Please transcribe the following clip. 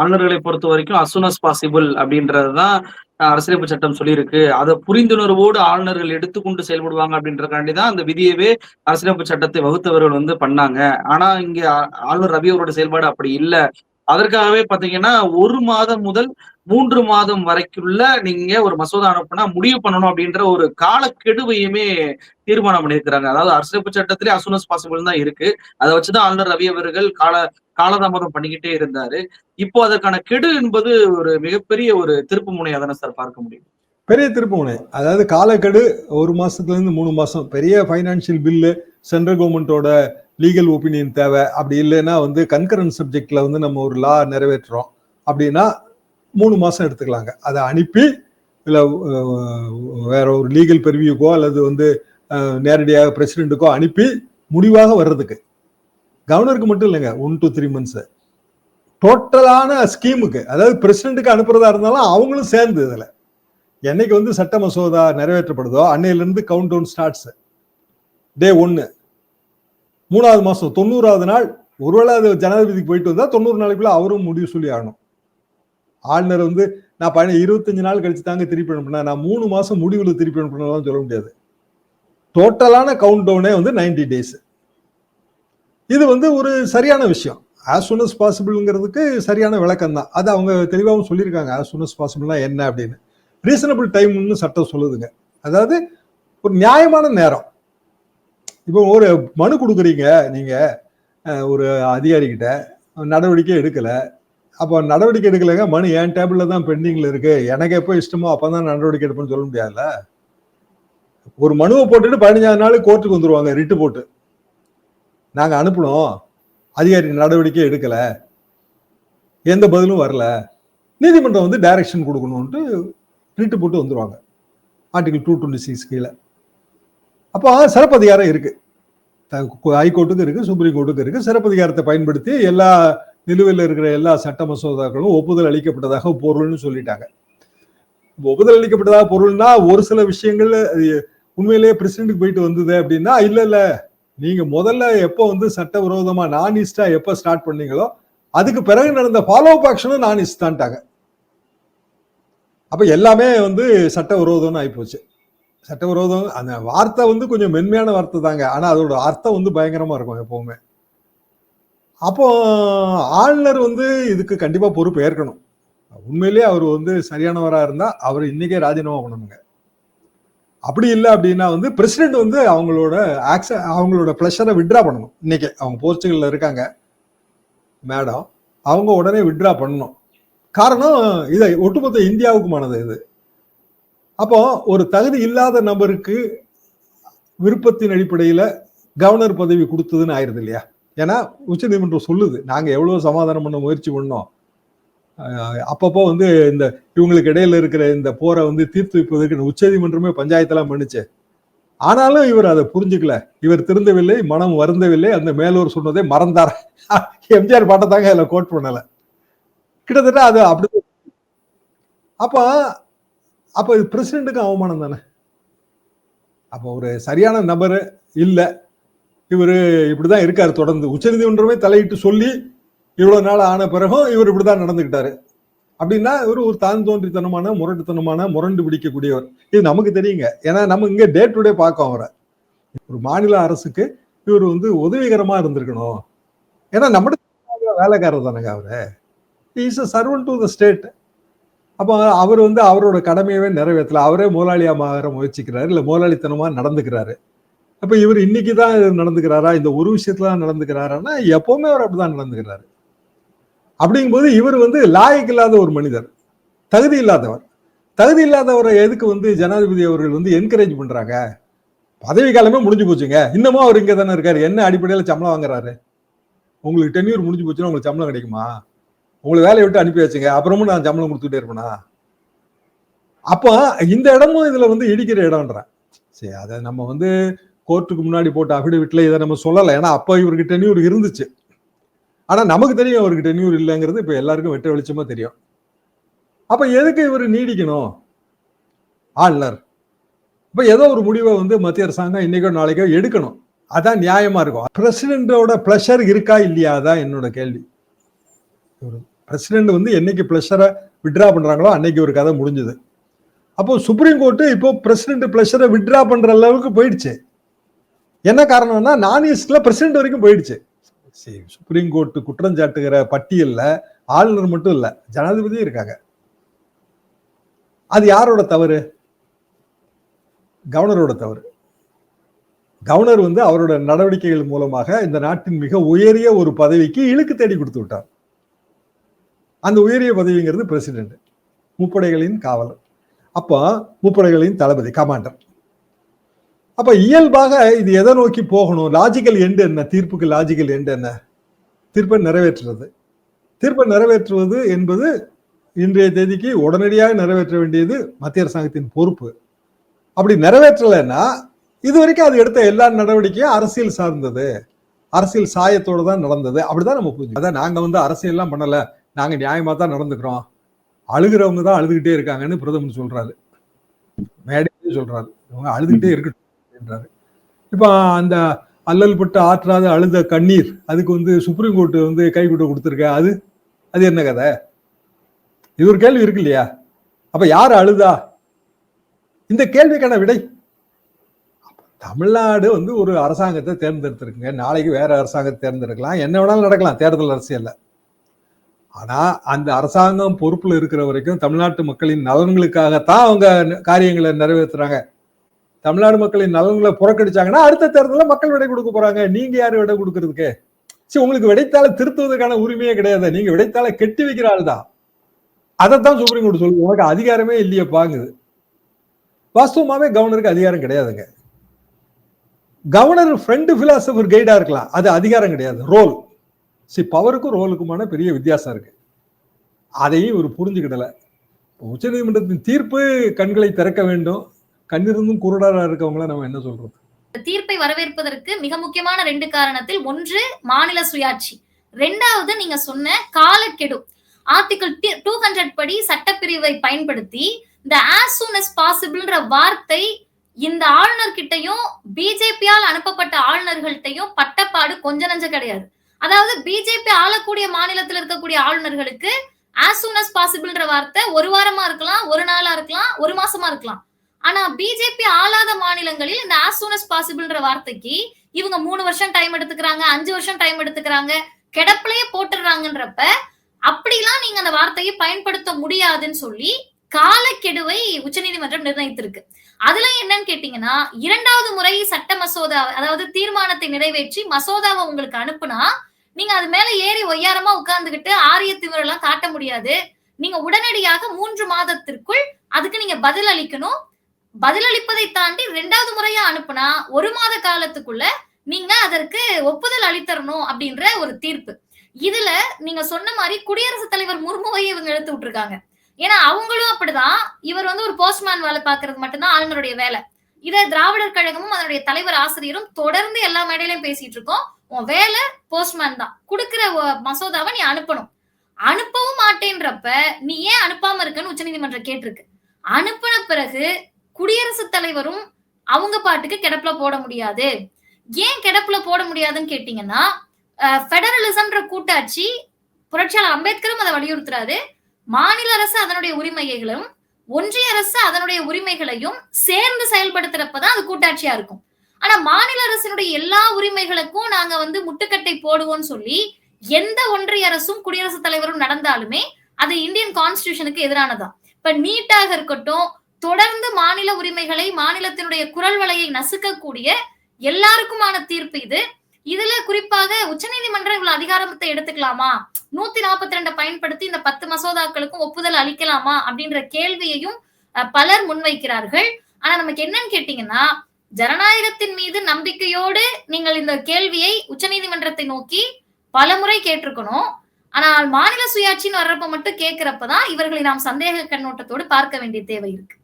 ஆளுநர்களை பொறுத்த வரைக்கும் as soon as possible அப்படின்றதுதான் அரசியலமைப்பு சட்டம் சொல்லியிருக்கு. அதை புரிந்துணர்வோடு ஆளுநர்கள் எடுத்துக்கொண்டு செயல்படுவாங்க அப்படின்றதுக்காண்டி தான் அந்த விதியவே அரசியலமைப்பு சட்டத்தை வகுத்தவர்கள் வந்து பண்ணாங்க. ஆனா இங்க ஆளுநர் ரவி அவரோட செயல்பாடு அப்படி இல்ல. அதற்காகவே பாத்தீங்கன்னா ஒரு மாதம் முதல் மூன்று மாதம் வரைக்குள்ள நீங்க ஒரு மசோதா அனுப்புனா முடிவு பண்ணணும் அப்படின்ற ஒரு காலக்கெடுவையுமே தீர்மானம் பண்ணியிருக்கிறாங்க. அதாவது அரசியலமைப்பு சட்டத்திலே அசுனஸ் பாசிபிள் தான் இருக்கு. அதை வச்சுதான் ஆளுநர் ரவி அவர்கள் கால காலதாமதம் பண்ணிக்கிட்டே இருந்தாரு. இப்போ அதற்கான கெடு என்பது ஒரு மிகப்பெரிய ஒரு திருப்பு முனையா தானே சார் பார்க்க முடியும். பெரிய திருப்புமுனை அதாவது காலக்கெடு ஒரு மாசத்துல இருந்து மூணு மாசம். பெரிய ஃபைனான்சியல் பில்லு சென்ட்ரல் கவர்மெண்ட்டோட லீகல் ஒப்பீனியன் தேவை. அப்படி இல்லைன்னா வந்து கன்கரன்ட் சப்ஜெக்ட்ல வந்து நம்ம ஒரு லா நிறைவேற்றுறோம். அப்படின்னா மூணு மாசம் எடுத்துக்கலாங்க. அதை அனுப்பி இல்லை வேற ஒரு லீகல் பெர்வியூக்கோ அல்லது வந்து நேரடியாக பிரசிடென்ட்டுக்கோ அனுப்பி முடிவாக வர்றதுக்கு. கவர்னருக்கு மட்டும் இல்லைங்க ஒன் டூ த்ரீ மந்த்ஸ் டோட்டலான ஸ்கீமுக்கு அதாவது பிரசிடென்ட்டுக்கு அனுப்புறதா இருந்தாலும் அவங்களும் சேர்ந்து இதில். என்னைக்கு வந்து சட்ட மசோதா நிறைவேற்றப்படுதோ அன்னையிலிருந்து கவுண்ட் டவுன் ஸ்டார்ட்ஸ் டே ஒன்று மூணாவது மாதம் தொண்ணூறாவது நாள் ஒருவேளை அது ஜனாதிபதிக்கு போயிட்டு வந்தால் தொண்ணூறு நாளைக்குள்ள அவரும் முடிவு சொல்லி ஆகணும். ஆளுநர் வந்து நான் பையனை இருபத்தஞ்சு நாள் கழிச்சு தாங்க திருப்பி அனுப்பினேன். நான் மூணு மாதம் முடிவில் திருப்பி அனுப்பினதான் சொல்ல முடியாது. டோட்டலான கவுண்ட் டவுனே வந்து நைன்டி டேஸ் இது வந்து ஒரு சரியான விஷயம். ஆஸ் சூன் அஸ் பாசிபிள்ங்கிறதுக்கு சரியான விளக்கம் தான். அது அவங்க தெளிவாகவும் சொல்லியிருக்காங்க. ஆஸ் சூன் அஸ் பாசிபிள்னா என்ன அப்படின்னு. ரீசனபிள் டைம்னு சட்டம் சொல்லுதுங்க. அதாவது ஒரு நியாயமான நேரம். இப்போ ஒரு மனு கொடுக்குறீங்க நீங்கள் ஒரு அதிகாரிகிட்ட நடவடிக்கை எடுக்கலை. அப்போ நடவடிக்கை எடுக்கலைங்க மனு என் டேபிளில் தான் பெண்டிங்கில் இருக்குது எனக்கு எப்போ இஷ்டமோ அப்போ தான் நடவடிக்கை எடுப்பேன்னு சொல்ல முடியாதுல்ல? ஒரு மனுவை போட்டுட்டு பதினஞ்சாவது நாள் கோர்ட்டுக்கு வந்துடுவாங்க ரிட்டு போட்டு. நாங்க அனுப்பணும் அதிகாரி நடவடிக்கை எடுக்கல. எந்த பதிலும் வரல. நீதிமன்றம் வந்து டைரக்ஷன் கொடுக்கணும்ட்டு ரிட்டு போட்டு வந்துருவாங்க. ஆர்டிகல் டூ டுவெண்ட்டி சிக்ஸ் கீழே. அப்போ சிறப்பு அதிகாரம் இருக்குது ஹைகோர்ட்டுக்கு இருக்குது சுப்ரீம் கோர்ட்டுக்கு இருக்குது சிறப்பு அதிகாரத்தை பயன்படுத்தி எல்லா நிலுவையில் இருக்கிற எல்லா சட்ட மசோதாக்களும் ஒப்புதல் அளிக்கப்பட்டதாக பொருள்னு சொல்லிட்டாங்க. ஒப்புதல் அளிக்கப்பட்டதாக பொருள்னா ஒரு சில விஷயங்கள் உண்மையிலேயே பிரசிடென்ட்டுக்கு போயிட்டு வந்தது அப்படின்னா இல்லை இல்லை. நீங்க முதல்ல எப்போ வந்து சட்டவிரோதமா நான் இஸ்டா எப்போ ஸ்டார்ட் பண்ணீங்களோ அதுக்கு பிறகு நடந்த ஃபாலோ அப் ஆக்ஷனும் நான் இஸ்தான்ட்டாங்க அப்ப எல்லாமே வந்து சட்டவிரோதம்னு ஆயிப்போச்சு. சட்டவிரோதம் அந்த வார்த்தை வந்து கொஞ்சம் மென்மையான வார்த்தை தாங்க. ஆனா அதோட அர்த்தம் வந்து பயங்கரமா இருக்கும் எப்பவுமே. அப்போ ஆளுநர் வந்து இதுக்கு கண்டிப்பா பொறுப்பு ஏற்கணும். உண்மையிலேயே அவர் வந்து சரியானவராக இருந்தால் அவர் இன்னைக்கே ராஜினாமா பண்ணணுங்க. அப்படி இல்லை அப்படின்னா வந்து பிரசிடென்ட் வந்து அவங்களோட ஆக்ச அவங்களோட ப்ளஷரை விட்ரா பண்ணணும். இன்னைக்கு அவங்க போர்ச்சுகல்ல இருக்காங்க மேடம் அவங்க உடனே விட்ரா பண்ணணும். காரணம் இதை ஒட்டுமொத்த இந்தியாவுக்குமானது இது. அப்போ ஒரு தகுதி இல்லாத நபருக்கு விருப்பத்தின் அடிப்படையில் கவர்னர் பதவி கொடுத்ததுன்னு ஆயிருது இல்லையா? ஏன்னா உச்ச நீதிமன்றம் சொல்லுது நாங்கள் எவ்வளோ சமாதானம் பண்ண முயற்சி பண்ணோம் அப்பப்போ வந்து இந்த இவங்களுக்கு இடையில இருக்கிற இந்த போரை வந்து தீர்த்து வைப்பதற்கு உச்சநீதிமன்றமே பஞ்சாயத்தெல்லாம் பண்ணுச்சு. ஆனாலும் இவர் அதை புரிஞ்சுக்கல. இவர் திருந்தவில்லை மனம் வருந்தவில்லை அந்த மேலூர் சொன்னதை மறந்தார். எம்ஜிஆர் பாட்டை தாங்க அதில் கோட் பண்ணல. கிட்டத்தட்ட அது அப்படி அப்போ அப்போ இது பிரசிடென்ட்டுக்கு அவமானம் தானே? அப்போ ஒரு சரியான நபர் இல்லை. இவர் இப்படிதான் இருக்கார் தொடர்ந்து. உச்சநீதிமன்றமே தலையிட்டு சொல்லி இவ்வளவு நாள் ஆன பிறகும் இவர் இப்படிதான் நடந்துகிட்டாரு அப்படின்னா இவர் ஒரு தான் தோன்றித்தனமான முரட்டுத்தனமான முரண்டு பிடிக்கக்கூடியவர். இது நமக்கு தெரியுங்க. ஏன்னா நம்ம இங்க டே டு டே பார்க்கோம் அவரை. ஒரு மாநில அரசுக்கு இவர் வந்து உதவிகரமா இருந்திருக்கணும். ஏன்னா நம்முடைய வேலைக்காரர் தானேங்க அவரு. Is a servant to the state அப்போ அவர் வந்து அவரோட கடமையவே நிறைவேற்றல. அவரே முதலாளியா மாற முயற்சிக்கிறாரு இல்லை முதலாளித்தனமா நடந்துக்கிறாரு. அப்போ இவர் இன்னைக்கு தான் நடந்துக்கிறாரா? இந்த ஒரு விஷயத்துல தான் நடந்துக்கிறாரான்னா எப்பவுமே அவர் அப்படிதான் நடந்துக்கிறாரு. அப்படிங்கும்போது இவர் வந்து லாயக்கு இல்லாத ஒரு மனிதர். தகுதி இல்லாதவர். தகுதி இல்லாதவரை எதுக்கு வந்து ஜனாதிபதி அவர்கள் வந்து என்கரேஜ் பண்றாங்க? பதவி காலமே முடிஞ்சு போச்சுங்க. இன்னமும் அவர் இங்கே தானே இருக்காரு. என்ன அடிப்படையில் சம்பளம் வாங்குறாரு? உங்களுக்கு டென்யூர் முடிஞ்சு போச்சுன்னா உங்களுக்கு சம்பளம் கிடைக்குமா? உங்களை வேலையை விட்டு அனுப்பி வச்சுங்க அப்புறமும் நான் சம்பளம் கொடுத்துட்டே இருப்பேனா? அப்போ இந்த இடமும் இதில் வந்து இடிக்கிற இடம்ன்றேன் சரி அதை நம்ம வந்து கோர்ட்டுக்கு முன்னாடி போட்ட அபிடவிட்ல இதை நம்ம சொல்லலை. ஏன்னா அப்போ இவருக்கு டென்யூர் இருந்துச்சு. ஆனா நமக்கு தெரியும் அவருக்கு டென்யூர் இல்லைங்கிறது இப்ப எல்லாருக்கும் வெட்ட வெளிச்சமா தெரியும். அப்ப எதுக்கு இவர் நீடிக்கணும்? ஆளுநர். இப்ப ஏதோ ஒரு முடிவை வந்து மத்திய அரசாங்கம் இன்னைக்கோ நாளைக்கோ எடுக்கணும். அதான் நியாயமா இருக்கும். பிரசிடென்டோட பிளஷர் இருக்கா இல்லையா? தான் என்னோட கேள்வி. பிரசிடென்ட் வந்து என்னைக்கு பிளஷரை விட்ரா பண்றாங்களோ அன்னைக்கு ஒரு கதை முடிஞ்சது. அப்போ சுப்ரீம் கோர்ட்டு இப்போ பிரசிடென்ட் பிளஷரை விட்ரா பண்ற அளவுக்கு போயிடுச்சு. என்ன காரணம்னா நான் ஈஸ்ட்ல பிரசிடென்ட் வரைக்கும் போயிடுச்சு. சுப்ரீம் கோர்ட் குற்றம் சாட்டுகிற ஆளுநர் மட்டும் இல்ல ஜனாதிபதியும் இருக்காங்க. அது யாரோட தவறு? கவர்னரோட தவறு. கவர்னர் வந்து அவரோட நடவடிக்கைகள் மூலமாக இந்த நாட்டின் மிக உயரிய ஒரு பதவிக்கு இழுக்கு தேடி கொடுத்து விட்டார். அந்த உயரிய பதவிங்கிறது பிரசிடென்ட் முப்படைகளின் காவலர். அப்போ முப்படைகளின் தளபதி கமாண்டர் அப்ப இயல்பாக இது எதை நோக்கி போகணும்? லாஜிக்கல் எண்டு என்ன? தீர்ப்புக்கு லாஜிக்கல் எண்டு என்ன? தீர்ப்பை நிறைவேற்றுறது. தீர்ப்பை நிறைவேற்றுவது என்பது இன்றைய தேதிக்கு உடனடியாக நிறைவேற்ற வேண்டியது மத்திய அரசாங்கத்தின் பொறுப்பு. அப்படி நிறைவேற்றலைன்னா இது வரைக்கும் அது எடுத்த எல்லா நடவடிக்கையும் அரசியல் சார்ந்தது. அரசியல் சாயத்தோடு தான் நடந்தது. அப்படிதான் நம்ம புரிஞ்சு அதான் நாங்கள் வந்து அரசியல்லாம் பண்ணலை. நாங்கள் நியாயமாக தான் நடந்துக்கிறோம். அழுகிறவங்க தான் அழுதுகிட்டே இருக்காங்கன்னு பிரதமர் சொல்றாரு. மேடையிலே சொல்றாரு. இவங்க அழுதுகிட்டே இருக்கட்டும். அப்படின்றாரு. இப்போ அந்த அல்லல் பட்டு ஆற்றாத அழுத கண்ணீர் அதுக்கு வந்து சுப்ரீம் கோர்ட் வந்து கைக்கூட்ட கொடுத்துருக்க அது அது என்ன கதை? இது ஒரு கேள்வி இருக்கு இல்லையா? அப்ப யார் அழுதா? இந்த கேள்விக்கான விடை. தமிழ்நாடு வந்து ஒரு அரசாங்கத்தை தேர்ந்தெடுத்திருக்குங்க. நாளைக்கு வேற அரசாங்கத்தை தேர்ந்தெடுக்கலாம். என்ன வேணாலும் நடக்கலாம் தேர்தல் அரசியல்ல. ஆனா அந்த அரசாங்கம் பொறுப்புல இருக்கிற வரைக்கும் தமிழ்நாட்டு மக்களின் நலன்களுக்காகத்தான் அவங்க காரியங்களை நிறைவேற்றுறாங்க தமிழ்நாடு மக்களின் நலன்களை புறக்கணிச்சாங்கன்னா அடுத்த தேர்தலில் மக்கள் விடை கொடுக்க போறாங்க. நீங்க யாரு விடை கொடுக்கறதுக்கு? சரி உங்களுக்கு விடைத்தாளை திருத்துவதற்கான உரிமையே கிடையாது. நீங்க விடைத்தாளை கெட்டி வைக்கிற ஆள் தான். அதைத்தான் சுப்ரீம் கோர்ட் சொல்லுது. உனக்கு அதிகாரமே இல்லையே பாங்குது வாஸ்தவமாவே கவர்னருக்கு அதிகாரம் கிடையாதுங்க. கவர்னர் ஃப்ரெண்டு பிலாசபர் கைடா இருக்கலாம். அது அதிகாரம் கிடையாது. ரோல் சரி பவருக்கும் ரோலுக்குமான பெரிய வித்தியாசம் இருக்கு. அதையும் இவர் புரிஞ்சுக்கிடல. உச்சநீதிமன்றத்தின் தீர்ப்பு கண்களை திறக்க வேண்டும். கண்ணிருந்தும் குருடரா இருக்கவங்கள நம்ம என்ன சொல்றது? தீர்ப்பை வரவேற்பதற்கு மிக முக்கியமான ரெண்டு காரணத்தில் ஒன்று மாநில சுயாட்சி. ரெண்டாவது நீங்க சொன்ன காலக்கெடு. ஆர்டிகல் டூ ஹண்ட்ரட் படி சட்டப்பிரிவை பயன்படுத்தி இந்த ஆஸ் சூன் அஸ் பாசிபிள்ன்ற வார்த்தை இந்த ஆளுநர்கிட்டயும் பிஜேபியால் அனுப்பப்பட்ட ஆளுநர்கள்ட்டையும் பட்டப்பாடு கொஞ்ச நஞ்ச கிடையாது. அதாவது பிஜேபி ஆளக்கூடிய மாநிலத்தில் இருக்கக்கூடிய ஆளுநர்களுக்கு ஆஸ் சூன் அஸ் பாசிபிள்ன்ற வார்த்தை ஒரு வாரமா இருக்கலாம் ஒரு நாளா இருக்கலாம் ஒரு மாசமா இருக்கலாம். ஆனா பிஜேபி ஆளாத மாநிலங்களில் இந்த ஆஸ் சூன் அஸ் பாசிபிள்ன்ற வார்த்தைக்கு இவங்க மூணு வருஷம் டைம் எடுத்துக்கிறாங்க அஞ்சு வருஷம் டைம் எடுத்துக்கிறாங்க கிடப்பிலேயே போட்டுடுறாங்கன்றப்ப அப்படிலாம் நீங்க அந்த வார்த்தையை பயன்படுத்த முடியாதுன்னு சொல்லி காலக்கெடுவை உச்சநீதிமன்றம் நிர்ணயித்திருக்கு. அதுல என்னன்னு கேட்டீங்கன்னா இரண்டாவது முறை சட்ட மசோதா அதாவது தீர்மானத்தை நிறைவேற்றி மசோதாவை உங்களுக்கு அனுப்புனா நீங்க அது மேல ஏறி ஒய்யாரமா உட்கார்ந்துகிட்டு ஆரிய திமிரெல்லாம் காட்ட முடியாது. நீங்க உடனடியாக மூன்று மாதத்திற்குள் அதுக்கு நீங்க பதில் அளிக்கணும். பதிலளிப்பதை தாண்டி ரெண்டாவது முறையா அனுப்புனா ஒரு மாத காலத்துக்குள்ள நீங்க அதற்கு ஒப்புதல் அளித்தரணும் அப்படின்ற ஒரு தீர்ப்பு. இதுல நீங்க சொன்ன மாதிரி குடியரசுத் தலைவர் முர்முவை இவங்க எடுத்து விட்டுருக்காங்க. ஏன்னா அவங்களும் அப்படிதான். இவர் வந்து ஒரு போஸ்ட்மேன் வேலை பாக்குறது மட்டும்தான் ஆளுநருடைய வேலை. இதை திராவிடர் கழகமும் அதனுடைய தலைவர் ஆசிரியரும் தொடர்ந்து எல்லா மேடையிலையும் பேசிட்டு இருக்கோம். உன் வேலை போஸ்ட்மேன் தான். கொடுக்கிற மசோதாவை நீ அனுப்பணும். அனுப்பவும் மாட்டேன்றப்ப நீ ஏன் அனுப்பாம இருக்கன்னு உச்சநீதிமன்றம் கேட்டிருக்கு. அனுப்பின பிறகு குடியரசுத் தலைவரும் அவங்க பாட்டுக்கு கிடப்புல போட முடியாது. ஏன் கிடப்புல போட முடியாதுன்னு கேட்டீங்கன்னா ஃபெடரலிசம்ன்ற கூட்டாட்சி புரட்சியாளர் அம்பேத்கரும் அதை வலியுறுத்துறாரு. மாநில அரசு அதனுடைய உரிமைகளும் ஒன்றிய அரசு அதனுடைய உரிமைகளையும் சேர்ந்து செயல்படுத்துறப்பதான் அது கூட்டாட்சியா இருக்கும். ஆனா மாநில அரசினுடைய எல்லா உரிமைகளுக்கும் நாங்க வந்து முட்டுக்கட்டை போடுவோம்னு சொல்லி எந்த ஒன்றிய அரசும் குடியரசுத் தலைவரும் நடந்தாலுமே அது இந்தியன் கான்ஸ்டியூஷனுக்கு எதிரானதான். இப்ப நீட்டாக இருக்கட்டும் தொடர்ந்து மாநில உரிமைகளை மாநிலத்தினுடைய குரல் வலையை நசுக்கக்கூடிய எல்லாருக்குமான தீர்ப்பு இது. இதுல குறிப்பாக உச்சநீதிமன்றம் இவ்வளவு அதிகாரத்தை எடுத்துக்கலாமா? நூத்தி நாற்பத்தி ரெண்டை பயன்படுத்தி இந்த பத்து மசோதாக்களுக்கும் ஒப்புதல் அளிக்கலாமா அப்படின்ற கேள்வியையும் பலர் முன்வைக்கிறார்கள். ஆனா நமக்கு என்னன்னு கேட்டீங்கன்னா ஜனநாயகத்தின் மீது நம்பிக்கையோடு நீங்கள் இந்த கேள்வியை உச்சநீதிமன்றத்தை நோக்கி பலமுறை கேட்டிருக்கணும். ஆனால் மாநில சுயாட்சின்னு வர்றப்ப மட்டும் கேட்கிறப்பதான் இவர்களை நாம் சந்தேக கண்ணோட்டத்தோடு பார்க்க வேண்டிய தேவை இருக்கு.